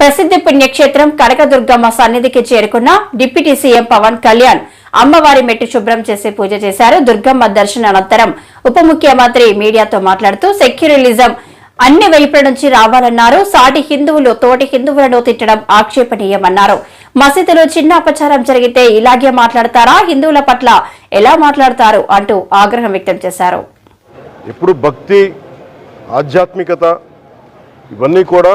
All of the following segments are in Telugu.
ప్రసిద్ధి పుణ్యక్షేత్రం కనకదుర్గమ్మ సన్నిధికి చేరుకున్న డిప్యూటీ సీఎం పవన్ కళ్యాణ్ అమ్మవారి మెట్టు శుభ్రం చేసి పూజ చేశారు. దుర్గమ్మ దర్శన అనంతరం ఉప ముఖ్యమంత్రి మీడియాతో మాట్లాడుతూ సెక్యులరిజం అన్ని వైపుల నుంచి రావాలన్నారు. సాటి హిందువులు తోటి హిందువులను తిట్టడం ఆక్షేపణీయమన్నారు. మసీదులో చిన్న అపచారం జరిగితే ఇలాగే మాట్లాడతారా? హిందువుల పట్ల ఎలా మాట్లాడతారు? అంటూ ఆగ్రహం వ్యక్తం చేశారు. ఇప్పుడు భక్తి ఆధ్యాత్మికత ఇవన్నీ కూడా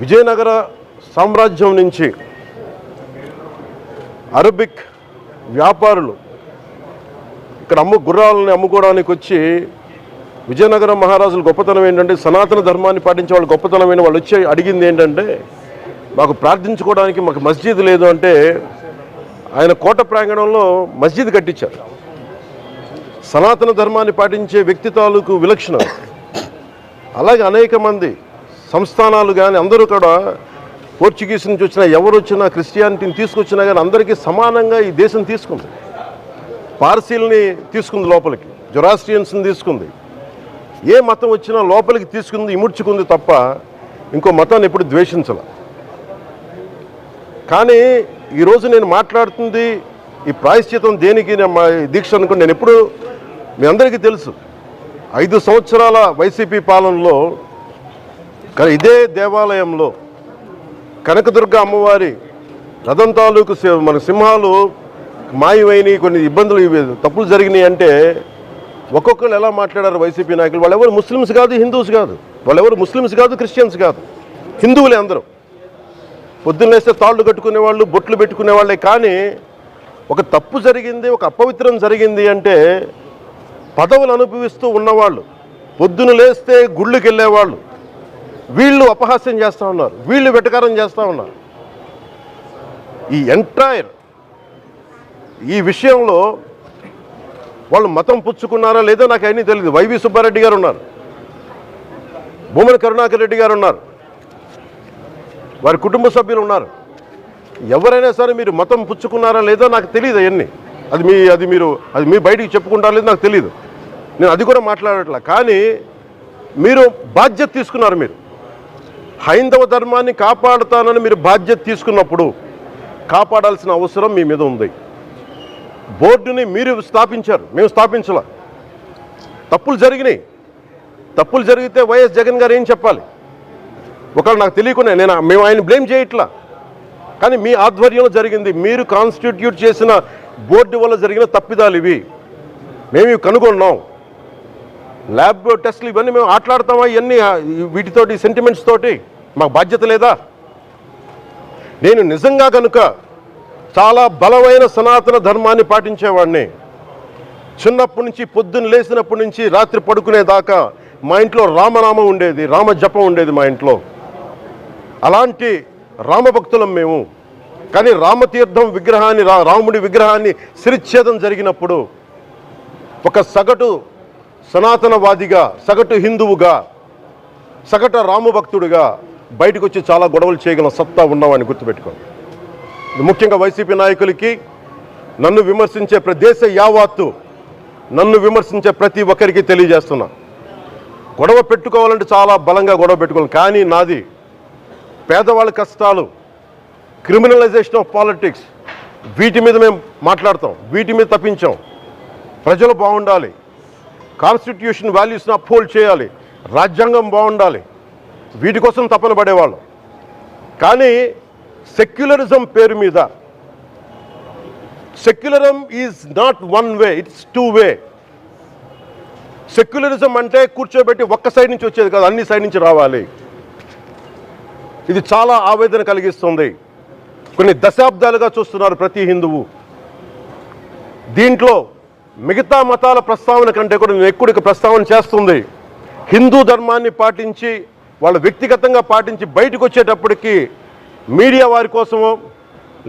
విజయనగర సామ్రాజ్యం నుంచి అరబిక్ వ్యాపారులు ఇక్కడ అమ్ము గుర్రాలని అమ్ముకోవడానికి వచ్చి విజయనగరం మహారాజుల గొప్పతనం ఏంటంటే సనాతన ధర్మాన్ని పాటించే వాళ్ళు గొప్పతనమైన వాళ్ళు వచ్చి అడిగింది ఏంటంటే మాకు ప్రార్థించుకోవడానికి మాకు మస్జిద్ లేదు అంటే ఆయన కోట ప్రాంగణంలో మస్జిద్ కట్టించారు. సనాతన ధర్మాన్ని పాటించే వ్యక్తి తాలూకు విలక్షణం. అలాగే అనేక మంది సంస్థానాలు కానీ అందరూ కూడా పోర్చుగీస్ నుంచి వచ్చినా ఎవరు వచ్చినా క్రిస్టియానిటీని తీసుకొచ్చినా కానీ అందరికీ సమానంగా ఈ దేశం తీసుకుంది. పార్సీల్ని తీసుకుంది లోపలికి జొరాస్ట్రియన్స్ని తీసుకుంది. ఏ మతం వచ్చినా లోపలికి తీసుకుంది ఇముడ్చుకుంది తప్ప ఇంకో మతాన్ని ఎప్పుడు ద్వేషించాల. కానీ ఈరోజు నేను మాట్లాడుతుంది ఈ ప్రాయశ్చితం దేనికి మా దీక్ష అనుకుని నేను ఎప్పుడు మీ అందరికీ తెలుసు. ఐదు సంవత్సరాల వైసీపీ పాలనలో కానీ ఇదే దేవాలయంలో కనకదుర్గ అమ్మవారి రథం తాలూకు సి- మన సింహాలు మాయమైనవి కొన్ని ఇబ్బందులు తప్పులు జరిగినాయి అంటే ఒక్కొక్కరు ఎలా మాట్లాడారు వైసీపీ నాయకులు? వాళ్ళు ఎవరు ముస్లిమ్స్ కాదు హిందూస్ కాదు. వాళ్ళు ఎవరు ముస్లిమ్స్ కాదు క్రిస్టియన్స్ కాదు. హిందువులే అందరూ. పొద్దున్నేస్తే తాళ్ళు కట్టుకునే వాళ్ళు బొట్లు పెట్టుకునే వాళ్ళే. కానీ ఒక తప్పు జరిగింది ఒక అపవిత్రం జరిగింది అంటే పదవులు అనుభవిస్తూ ఉన్నవాళ్ళు పొద్దున లేస్తే గుళ్ళకి వెళ్ళేవాళ్ళు వీళ్ళు అపహాస్యం చేస్తూ ఉన్నారు వీళ్ళు వెటకారం చేస్తూ ఉన్నారు. ఈ ఎంటైర్ ఈ విషయంలో వాళ్ళు మతం పుచ్చుకున్నారా లేదో నాకు అన్నీ తెలియదు వైవి సుబ్బారెడ్డి గారు ఉన్నారు భూమన కరుణాకర్ రెడ్డి గారు ఉన్నారు వారి కుటుంబ సభ్యులు ఉన్నారు. ఎవరైనా సరే మీరు మతం పుచ్చుకున్నారా లేదో నాకు తెలియదు అవన్నీ. అది మీ అది మీరు అది మీ బయటికి చెప్పుకుంటారా లేదో నాకు తెలియదు నేను అది కూడా మాట్లాడట్లా. కానీ మీరు బాధ్యత తీసుకున్నారు మీరు. హైందవ ధర్మాన్ని కాపాడుతానని మీరు బాధ్యత తీసుకున్నప్పుడు కాపాడాల్సిన అవసరం మీ మీద ఉంది. బోర్డుని మీరు స్థాపించారు. మేము స్థాపించలా. తప్పులు జరిగినాయి. తప్పులు జరిగితే వైఎస్ జగన్ గారు ఏం చెప్పాలి? ఒకవేళ నాకు తెలియకుండా నేను మేము ఆయన బ్లేమ్ చేయట్లా. కానీ మీ ఆధ్వర్యంలో జరిగింది. మీరు కాన్స్టిట్యూట్ చేసిన బోర్డు వల్ల జరిగిన తప్పిదాలు ఇవి. మేము ఇవి కనుగొన్నాం. ల్యాబ్ టెస్ట్లు ఇవన్నీ మేము ఆటలాడతామా? ఇవన్నీ వీటితోటి సెంటిమెంట్స్ తోటి మాకు బాధ్యత లేదా? నేను నిజంగా కనుక చాలా బలమైన సనాతన ధర్మాన్ని పాటించేవాడిని చిన్నప్పటి నుంచి పొద్దున్న లేచినప్పటి నుంచి రాత్రి పడుకునేదాకా మా ఇంట్లో రామనామం ఉండేది రామ జపం ఉండేది మా ఇంట్లో. అలాంటి రామభక్తులం మేము. కానీ రామతీర్థం విగ్రహాన్ని రా రాముడి విగ్రహాన్ని శిరిచ్ఛేదం జరిగినప్పుడు ఒక సగటు సనాతనవాదిగా సగటు హిందువుగా సగట రామభక్తుడిగా బయటకు వచ్చి చాలా గొడవలు చేయగల సత్తా ఉన్నామని గుర్తుపెట్టుకోండి. ముఖ్యంగా వైసీపీ నాయకులకి నన్ను విమర్శించే ప్ర- దేశ యావాత్తు నన్ను విమర్శించే ప్రతి ఒక్కరికి తెలియజేస్తున్నా. గొడవ పెట్టుకోవాలంటే చాలా బలంగా గొడవ పెట్టుకోవాలి. కానీ నాది పేదవాళ్ళ కష్టాలు క్రిమినలైజేషన్ ఆఫ్ పాలిటిక్స్ వీటి మీద మేము మాట్లాడతాం. వీటి మీద తప్పించాం. ప్రజలు బాగుండాలి. కాన్స్టిట్యూషన్ వాల్యూస్ని అప్హోల్డ్ చేయాలి. రాజ్యాంగం బాగుండాలి. వీటి కోసం తపన పడేవాళ్ళం. కానీ సెక్యులరిజం పేరు మీద secularism is not one way it's two way. Secularism అంటే కూర్చోబెట్టి ఒక్క సైడ్ నుంచి వచ్చేది కాదు అన్ని సైడ్ నుంచి రావాలి. ఇది చాలా ఆవేదన కలిగిస్తుంది. కొన్ని దశాబ్దాలుగా చూస్తున్నారు ప్రతి హిందువు. దీంట్లో మిగతా మతాల ప్రస్తావన కంటే కూడా నేను ఎక్కువ ప్రస్తావన చేస్తుంది. హిందూ ధర్మాన్ని పాటించి వాళ్ళు వ్యక్తిగతంగా పాటించి బయటకు వచ్చేటప్పటికి మీడియా వారి కోసమో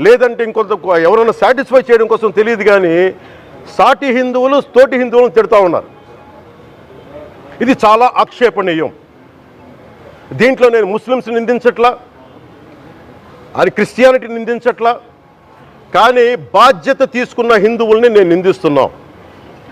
లేదంటే ఇంకొంత ఎవరైనా సాటిస్ఫై చేయడం కోసం తెలియదు కానీ సాటి హిందువులు తోటి హిందువులను తిడుతూ ఉన్నారు. ఇది చాలా ఆక్షేపణీయం. దీంట్లో నేను ముస్లిమ్స్ నిందించట్లా అది క్రిస్టియానిటీ నిందించట్లా కానీ బాధ్యత తీసుకున్న హిందువుల్ని నేను నిందిస్తున్నాం.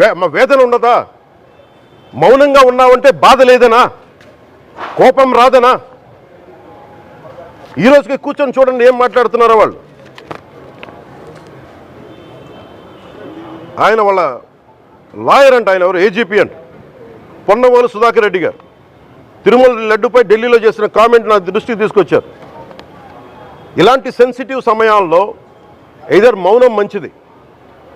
మా వేదన ఉండదా మౌనంగా ఉన్నామంటే బాధ లేదనా? కోపం రాదనా? ఈ రోజుకి కూర్చొని చూడండి ఏం మాట్లాడుతున్నారో వాళ్ళు. ఆయన వాళ్ళ లాయర్ అంట ఆయన ఎవరు? ఏజీపీ అంట. పొన్నవోలు సుధాకర్ రెడ్డి గారు. తిరుమల లడ్డుపై ఢిల్లీలో చేసిన కామెంట్ నా దృష్టికి తీసుకొచ్చారు. ఇలాంటి సెన్సిటివ్ సమయాల్లో ఇదర్ మౌనం మంచిది.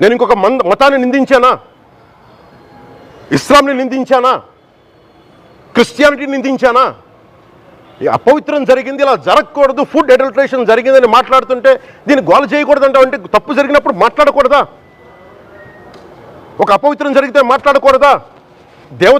నేను ఇంకొక మంద మతాన్ని నిందించానా? ఇస్లాంని నిందించానా? క్రిస్టియానిటీని నిందించానా? ఈ అపవిత్రం జరిగింది ఇలా జరగకూడదు ఫుడ్ అడల్ట్రేషన్ జరిగిందని మాట్లాడుతుంటే దీన్ని గోల చేయకూడదంటే అంటే తప్పు జరిగినప్పుడు మాట్లాడకూడదా? ఒక అపవిత్రం జరిగితే మాట్లాడకూడదా? దేవత